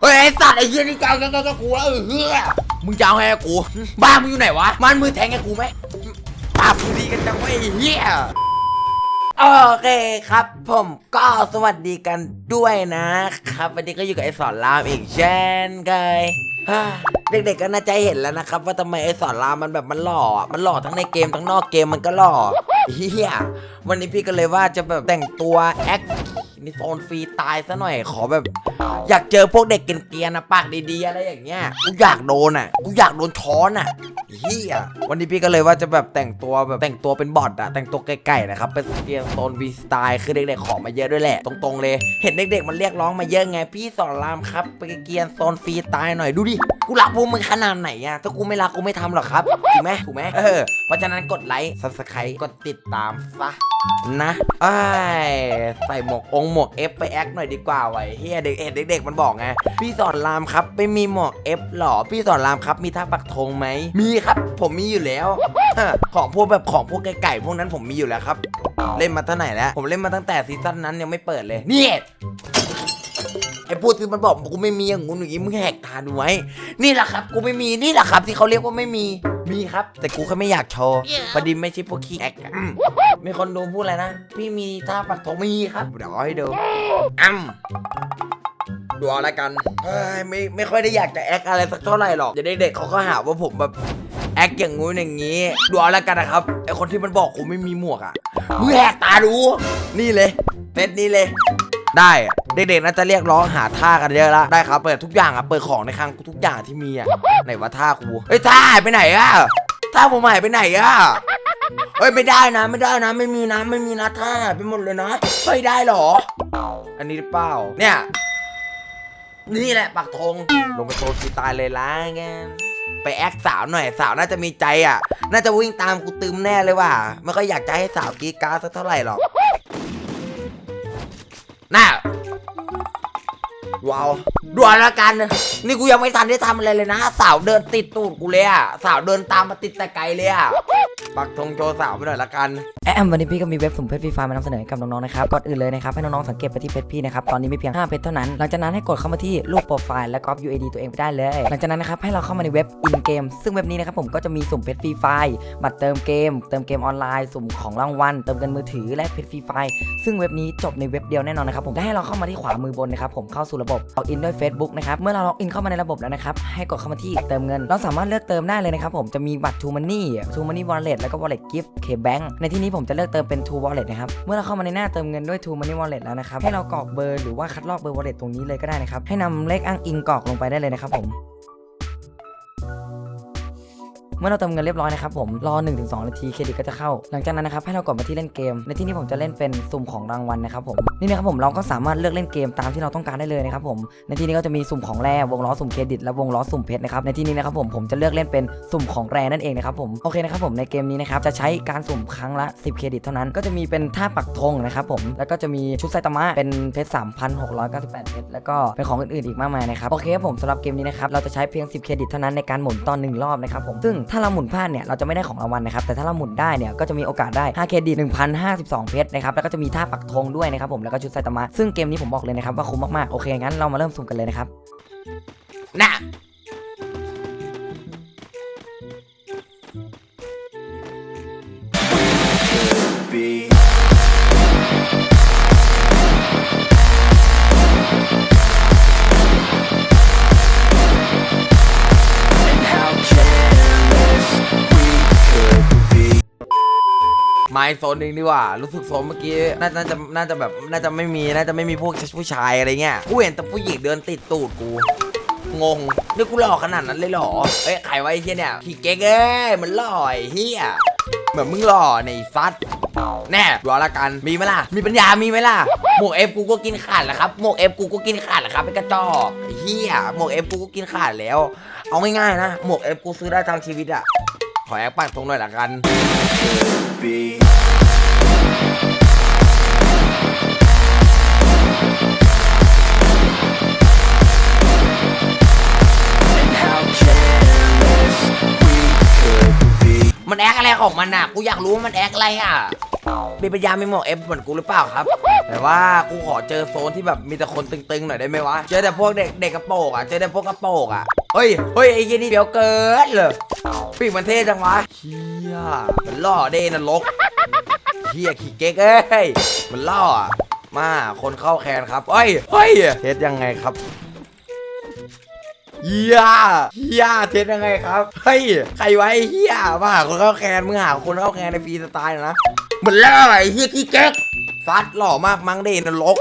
เฮ้ยไอ้สัตว์ไอ้เหี้ยนี่จะเอาจะจะกูแล้วเออเฮ้ยมึงจะเอาไงกับกู บ้ามึงอยู่ไหนวะ มันมือแทงกับกูไหมปาบมึงดีกันจังวะไอ้เหี้ย โอเคครับ ผมก็สวัสดีกันด้วยนะครับ วันนี้ก็อยู่กับไอ้สอนรามอีกเช่นเคยฮ่าเด็กๆก็น่าจะเห็นแล้วนะครับ ว่าทำไมไอ้สอนรามมันแบบมันหล่ออะมันหล่อทั้งในเกมทั้งนอกเกมมันก็หล่อเฮียวันนี้พี่ก็เลยว่าจะแบบแต่งตัวแอค นี่โซนฟรีตายซะหน่อยขอแบบ อยากเจอพวกเด็กเกรียนๆนะปากดีๆอะไรอย่างเงี้ยกูอยากโดนอะกูอยากโดนช้อนอะเฮียวันนี้พี่ก็เลยว่าจะแบบแต่งตัวแบบแต่งตัวเป็นบอทอะแต่งตัวไก่ๆนะครับเป็นเกรียนโซนวีสไตล์คือเด็กๆขอมาเยอะด้วยแหละ ตรงๆเลย เห็นเด็กๆมันเรียกร้องมาเยอะไง พี่สอนรามครับไปเกรียนโซนฟรีสไตล์หน่อยดูดิ กูรักพวกมึงขนาดไหนอะถ้ากูไม่รักกูไม่ทำหรอกครับ ถูกไหมถูกไหมเออ เพราะฉะนั้นกดไลค์ซับสไครต์กดติดตามซะนะไอ้ายใส่หมวกองค์หมวก F ไปแอคหน่อยดีกว่าไว้เฮียเด็กเห็นเด็กๆมันบอกไงพี่สอนรามครับไม่มีหมวก F หรอ พี่สอนรามครับมีท่าปักธงไหมมีครับ ผมมีอยู่แล้วฮะของพวกแบบของพวกไก่ๆพวกนั้นผมมีอยู่แล้วครับ เล่นมาเท่าไหร่แล้ว ผมเล่นมาตั้งแต่ซีซั่นนั้นยังไม่เปิดเลยนี่ ไอ้พูดที่มันบอกกูไม่มีอย่างงู้นอย่างงี้มึงแหกตาดูไว้ นี่แหละครับ กูไม่มีนี่แหละครับ ที่เขาเรียกว่าไม่มีมีครับ แต่กูแค่ไม่อยากโชว์พอดีไม่ใช่พวกขี้แอกอะอืมมีคนดูพูดอะไรนะ พี่มีท่าปักธงมีครับเดี๋ยวเอาให้ดูอ้ำดูเอาละกันเฮ้ยไม่ไม่ค่อยได้อยากจะแอคอะไรสักเท่าไหร่หรอกเดี๋ยวเด็กๆเขาก็หาว่าผมแบบแอคอย่างงู้นอย่างงี้ ดูเอาละกันนะครับไอคนที่มันบอกกูไม่มีหมวกอะมึงแหกตาดู นี่เลยเฟซนี้เลย ได้เด็กๆน่าจะเรียกร้องหาท่ากันเยอะละได้ครับเปิดทุกอย่างอะเปิดของในคลังทุกอย่างที่มีอะไหนว่าท่ากูเฮ้ยท่าหายไปไหนอะท่าผมหายไปไหนอะเฮ้ยไม่ได้นะไม่ได้นะไม่มีนะไม่มีนะท่าหายไปหมดเลยนะเฮ้ยได้หรอ อันนี้เปล่าเนี่ยนี่แหละปักธงลงไปโทรสีตายเลยล้าแงนไปแอคสาวหน่อยสาวน่าจะมีใจอะ น่าจะวิ่งตามกูตึมแน่เลยว่ะไม่ค่อยอยากจะให้สาวกีการสักเท่าไหร่หรอก น่าว้าวดูเอาละกัน นี่กูยังไม่ทันได้ทำอะไรเลยนะ สาวเดินติดตูดกูเลยอะสาวเดินตามมาติดแต่ไกลเลยอะ ปักธงโชว์สาวไปหน่อยละกันแอมวันนี้พี่ก็มีเว็บสุ่มเพชรฟรีไฟล์มานำเสนอให้กับน้องๆนะครับก่อนอื่นเลยนะครับให้น้องๆสังเกตไปที่เพจพี่นะครับตอนนี้มีเพียง 5 เพจเท่านั้นหลังจากนั้นให้กดเข้ามาที่รูปโปรไฟล์และก๊อป UID ตัวเองไปได้เลย หลังจากนั้นนะครับให้เราเข้ามาในเว็บ in game ซึ่งเว็บนี้นะครับผมก็จะมีสุ่มเพชรฟรีไฟล์บัตรเติมเกม เติมเกมออนไลน์ สุ่มของรางวัลเติมเงินมือถือและเพชรฟรีไฟล์ซึ่งเว็บนี้จบในเว็บเดียวแน่นอนนะครับผมและให้เราเข้ามาที่ขวามือบนนะครับผมเข้าสู่ระบบล็อกอินด้วย Facebook นะครับเมื่อเราล็อกอินเข้ามาในระบบแล้วนะครับให้กดเข้ามาที่เติมเงิน เราสามารถเลือกเติมได้เลยนะครับผมจะมีบัตร True Money True Money Wallet แล้วก็ Wallet Gift K Bank ในที่นี้ผมจะเลือกเติมเป็น True Wallet นะครับ เมื่อเราเข้ามาในหน้าเติมเงินด้วย True Money Wallet แล้วนะครับ ให้เรากรอกเบอร์หรือว่าคัดลอกเบอร์ Wallet ตรงนี้เลยก็ได้นะครับ ให้นำเลขอ้างอิงกรอกลงไปได้เลยนะครับผม เมื่อเราเติมเงินเรียบร้อยนะครับผมรอ 1-2 นาทีเครดิตก็จะเข้า หลังจากนั้นนะครับให้เรากดมาที่เล่นเกม ในที่นี้ผมจะเล่นเป็นสุ่มของรางวัลนะครับผมนี่นะครับผมเราก็สามารถเลือกเล่นเกมตามที่เราต้องการได้เลยนะครับผมในที่นี้ก็จะมีสุ่มของแร่วงล้อสุ่มเครดิตและวงล้อสุ่มเพชรนะครับในที่นี้นะครับผมผมจะเลือกเล่นเป็นสุ่มของแร่นั่นเองนะครับผมโอเคนะครับผมในเกมนี้นะครับจะใช้การสุ่มครั้งละ 10 เครดิตเท่านั้นก็จะมีเป็นท่าปักธงนะครับผมแล้วก็จะมีชุดไซตามะเป็นเพชร3,698เพชรแล้วก็เป็นของอื่นๆอีกมากมายนะครับโอเคครับผมสำหรับเกมนี้นะครับเราจะใช้เพียง 10 เครดิตเท่านั้นในการหมุนตอนหนึ่งรอบนะครับผมซึ่งถ้าเราหมุนพลาดเนี่ยเราจะไม่ได้ของรางวัลนะครับแต่ถ้าเราหมุนได้เนี่ยก็จะมีโอกาสได้5เครดิต1,052 เพชรนะครับแล้วก็จะมีท่าปักธงด้วยนะครับผมแล้วก็ชุดไซตามะซึ่งเกมนี้ผมบอกเลยนะครับว่าคุ้มมากๆโอเคงั้นเรามาเริ่มสุ่มกันเลยนะครับนะ ไม้โซนหนึ่งดีกว่า รู้สึกโซนเมื่อกี้น่าจะน่าจะแบบน่าจะไม่มีน่าจะไม่มีพวกผู้ชายอะไรเงี้ยกูเห็นแต่ผู้หญิงเดินติดตูดกูงงนี่กูหล่อขนาดนั้นเลยหรอ เอ้ยใครไวะไอ้เฮียเนี่ยพี่เก๊กเอ้ยมันหล่อไอ้เฮียเหมือนมึงหล่อในฟัดแน่รอละกัน มีไหมล่ะ มีปัญญา มีไหมล่ะ หมวกเอฟกูก็กินขาดแหละครับหมวกเอฟกูก็กินขาดแหละครับไอ้กระจอกเฮียหมวกเอฟกูก็กินขาดแล้ว เอาง่ายๆนะ หมวกเอฟกูซื้อได้ทางชีวิตอะขอแอปปักตรงหน่อยละกัน มันแอคอะไรของมันอะ กูอยากรู้ว่ามันแอคอะไรอะมีปัญญาไมีหมวกเอฟเหมือนกูหรือเปล่าครับ แต่ว่ากูขอเจอโซนที่แบบมีแต่คนตึงๆหน่อยได้ไหมวะ เจอแต่พวกเด็กเด็กกระโปงอะ เจอแต่พวกกระโปงอะ เฮ้ย เฮ้ยไอ้ยี่นี่เดี๋ยวเกินเลยปีกมันเท่จังวะเฮียมันล่อเด้นรกเฮียขี้เก๊กเอ้ย มันล่อมาคนเข้าแคนครับเฮ้ย เฮ้ยเทสยังไงครับ เฮียเฮียเทสยังไงครับเฮ้ยใครไว้เฮียมาหาคนเข้าแคนมึงหาคนเข้าแคนในฟรีสไตล์หน่อยนะเหมือนล่อไอ้เฮียขี้เก๊กฟัดหล่อมากมั้งเดนรก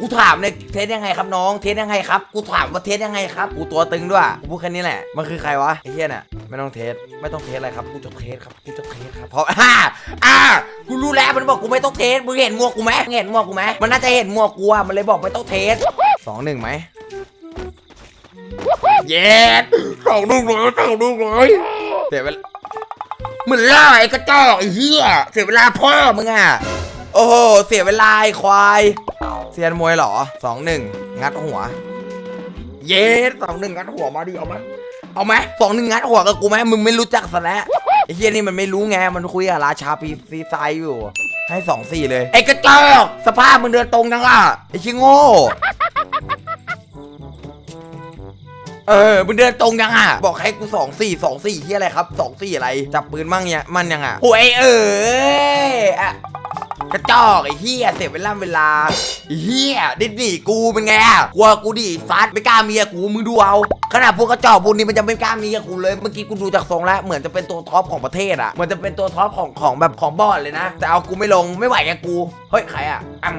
กูถามเนี่ยเทสยังไงครับน้องเทสยังไงครับกูถามว่าเทสยังไงครับกูตัวตึงด้วยกูพูดแค่นี้แหละมันคือใครวะไอ้เฮียเนี่ยไม่ต้องเทสไม่ต้องเทสอะไรครับกูจะเทสครับกูจะเทสครับเพราะอ่าอ่ากูรู้แล้วมันบอกกูไม่ต้องเทสมึงเห็นหมวกกูไหมมึงเห็นหมวกกูไหมมันน่าจะเห็นหมวกกูอะมันเลยบอกไม่ต้องเทสสองหนึ่งไหม เย็ดสองลูกเลยสองลูกเลยเสียเวลามือนล่าไอ้กระจอกไอ้เหี้ยเสียเวลาพ่อมึงอะ โอ้โห เสียเวลาไอ้ควาย เซียนมวยเหรอสองหนึ่งงัดหัว เย็ดสองหนึ่งงัดหัวมาดิเอาไหมเอาไหมสองหนึ่งงัดหัวกับกูไหมมึงไม่รู้จักซะแล้วไอ้เหี้ยนี่มันไม่รู้ไง มันคุยกับราชาปีซีไซอยู่ ให้สองสี่เลย ไอ้กระจอกสภาพมึงเดินตรงจังอะ ไอ้ชิโง่ เออมึงเดินตรงยังอะ บอกให้กูสองสี่สองสี่ที่อะไรครับสองสี่อะไร จับปืนมั่งเนี่ยมันยังอะโอ้ยเอออะกระจอกไอ้เฮียเสียเวลาเวลาไอ้เฮียดิดหนีกูเป็นไงอะกลัวกูดิฟัดไม่กล้ามีกับกูมึงดูเอาขนาดพวกกระจอกพวกนี้มันจะไม่กล้ามีกับกูเลยเมื่อกี้กูดูจากทรงแล้วเหมือนจะเป็นตัวท็อปของประเทศอะเหมือนจะเป็นตัวท็อปของของแบบของบอดเลยนะ แต่เอากูไม่ลงไม่ไหวกับกูเฮ้ยใครอะอ้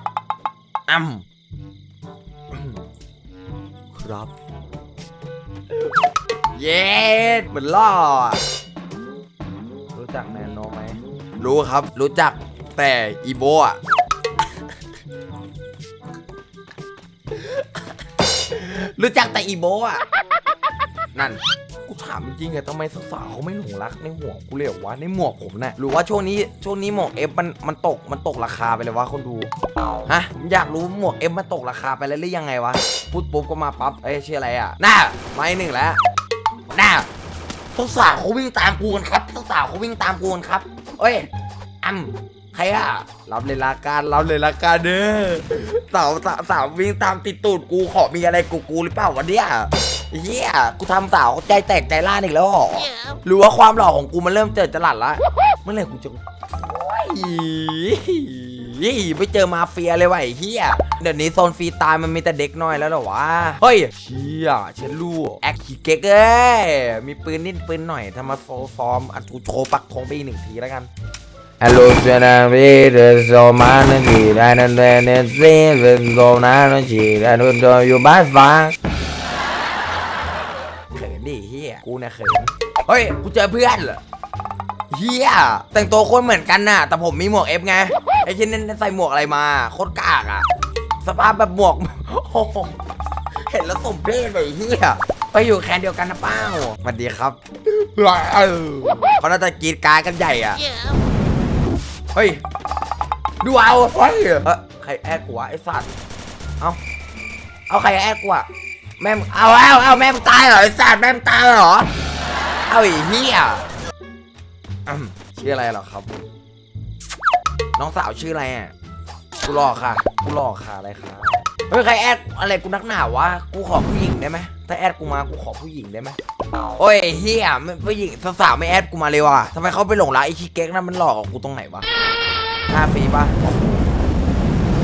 ำอ้ำครับ เย็ดเหมือนล่ออะรู้จักแนนโนไหมรู้ครับ รู้จักแต่อีโบอะรู้จักแต่อีโบอะนั่น ถามจริงอะทำไมสาวๆเขาไม่หลงรักในหัวกูเลยเหรอวะในหมวกผมน่ะหรือว่าช่วงนี้ช่วงนี้หมวกเอฟมันมันตกมันตกราคาไปเลยวะคนดูฮะผมอยากรู้หมวกเอฟมันตกราคาไปแล้วหรือยังไงวะพูดปุ๊บก็มาปั๊บเอ้ยชื่ออะไรอะน่าไม่หนึ่งแล้วน่าสาวๆเขาวิ่งตามกูกันครับสาวๆเขาวิ่งตามกูกันครับเอ้ยอ้ำใครอะรับเลยละกันรับเลยละกันเด้อสาวสาวสาววิ่งตามติดตูดกูขอมีอะไรกูกูหรือเปล่าวะเนี่ย เฮียกูทำสาวเขาใจแตกใจล่านอีกแล้วเหรอหรือว่าความหล่อของกูมันเริ่มเจิดจรัสละเมื่อไหร่กูจะโอ้ยไม่เจอมาเฟียเลยว่ะไอ้เฮียเดี๋ยวนี้โซนฟรีตายมันมีแต่เด็กน้อยแล้วเหรอวะ เฮ้ยเชี่ยเชนลูกแอคขี้เก๊กเอ้ย มีปืนนิดปืนหน่อยทำมาโฟฟอร์มอะกูโชว์ปักธงไปอีกหนึ่งทีแล้วกัน Hello, Genevieve, so man, and she, and then it's in, so now, and she, and do you buy fast? เขินดิ เฮียกูเนี่ยเขินเฮ้ยกูเจอเพื่อนเหรอเฮียแต่งตัวโคตรเหมือนกันน่ะ แต่ผมมีหมวกเอฟไงไอ้เช่นนั้นใส่หมวกอะไรมาโคตรกากอะ สภาพแบบหมวกโอ้โหเห็นแล้วสมเพชเลยเฮียไปอยู่แคนเดียวกันนะเป้าสวัสดีครับเขาน่าจะกรีดกรารกันใหญ่อะเฮ้ยดูเอาเฮ้ยเอ้อใครแอดกูวะไอ้สัตว์เอาเอาใครแอดกูอะ แม่เอาเอาเอาแม่ตายเหรอไอ้สัตว์แม่ตายเหรอ เอาไอ้เหี้ยอืมชื่ออะไรเหรอครับ น้องสาวชื่ออะไรอะกูรอค่ะกูรอค่ะอะไรคะเฮ้ยใครแอดอะไรกูนักหนาวะกูขอผู้หญิงได้ไหมถ้าแอดกูมากูขอผู้หญิงได้ไหมโอ้ยเฮียไม่ผู้หญิงสาวๆไม่แอดกูมาเลยว่ะทำไมเขาไปหลงรักไอ้ขี้เก๊กนั่นมันหลอกกูตรงไหนวะห้าฟรีปะ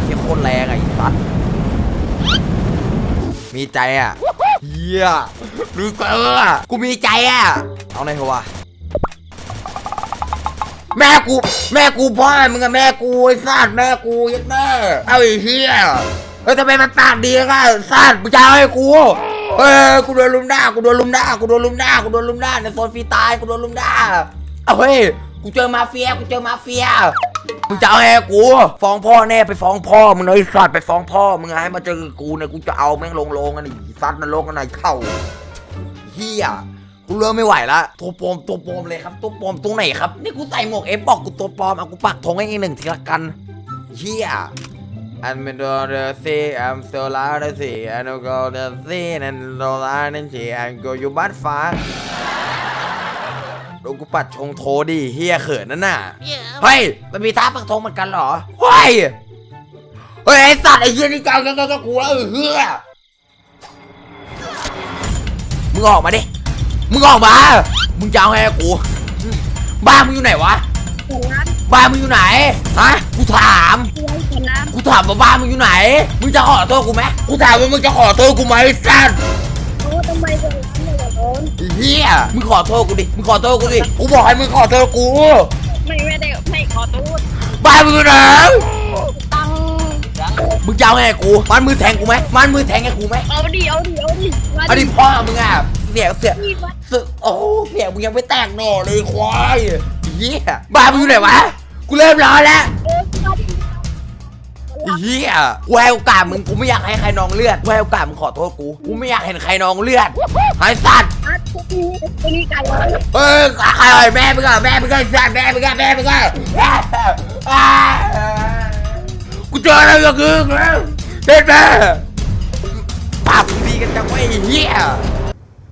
เฮียโคตรแรงไอ้สัส มีใจอะเฮียรู้เกอร์กูมีใจอะ เอาไหนอยเถอวะแม่กู แม่กูพ่อมึงกับแม่กูไอ้สัตว์แม่กูยัดแม่เอาไอ้เหี้ยเฮ้ยทำไมมันปากดีกันสัตว์มึงจะเอาให้กูเฮ้กูโดนลุมด่ากูโดนลุมด่ากูโดนลุมด่ากูโดนลุมด่าในโซนฟรีตายกูโดนลุมด่าเอาเฮ้ยกูเจอมาเฟียกูเจอมาเฟีย มึงจะเอาให้กูฟ้องพ่อแน่ไปฟ้องพ่อมึงเลยไอ้สัตว์ไปฟ้องพ่อมึงให้มาเจอกูเนี่ยกูจะเอาแม่งลงลงกันไอ้สัตว์นรกกันไหนเข้าเฮียกูเริ่มไม่ไหวละตัวปลอมตัวปลอมเลยครับตัวปลอมตรงไหนครับนี่กูใส่หมวกเอฟบอกกูตัวปลอมเอากูปักธงให้อีกหนึ่งทีละกันเฮีย I'm in the sea, I'm so loud to see, I don't go to sea, and so loud and see, I go you but far ดนกูปัดชงโทดิเฮียเขินนั่นน่ะ เฮ้ย มันมีท่าปักธงเหมือนกันเหรอ เฮ้ย เฮ้ยไอสัตว์ไอ้เฮียนี่กลางกันก็กูแล้วเออเฮือมึงออกมาดิ มึงออกมา มึงจะเอาไงกับกู บ้านมึงอยู่ไหนวะคนนั้นบ้านมึงอยู่ไหน ฮะ กูถามช่วยคนนั้นกูถามว่าบ้านมึงอยู่ไหน มึงจะขอโทษกูไหมกูถามว่ามึงจะขอโทษกูไหมไอ้สัตว์ เฮียมึงขอโทษกูดิ มึงขอโทษกูดิ กูบอกให้มึงขอโทษกู ไม่ไม่ได้ไม่ขอโทษบ้านมึงอยู่ไหนตังค์มึงจะเอาไงกับกู มันมือแทงกูไหมมันมือแทงกับกูไหมเอาดิเอาดิเอาดิมาเอาดิพ่อมึงอะ เสียเสียดิมาเสียโอ้เสียมึงยังไม่แตกหน่อเลยควายเฮียบ้านมึงอยู่ไหนวะ กูเริ่มร้อนแล้วเออมาดิ เฮียกูให้โอกาสมึงกูไม่อยากให้ใครนองเลือดกูให้โอกาสมึงขอโทษกูกูไม่อยากเห็นใครนองเลือดไอ้สัตว์อัดทุกทีตัวนี้ไก่เลยเอ้ยใครแม่มึงอะแม่มึงอะไอ้สัตว์แม่มึงอะแม่มึงอะอ่ากูเจออะไรกับมึงแล้วเด็ดแม่ปากมึงดีกันจังวะไอ้เหี้ย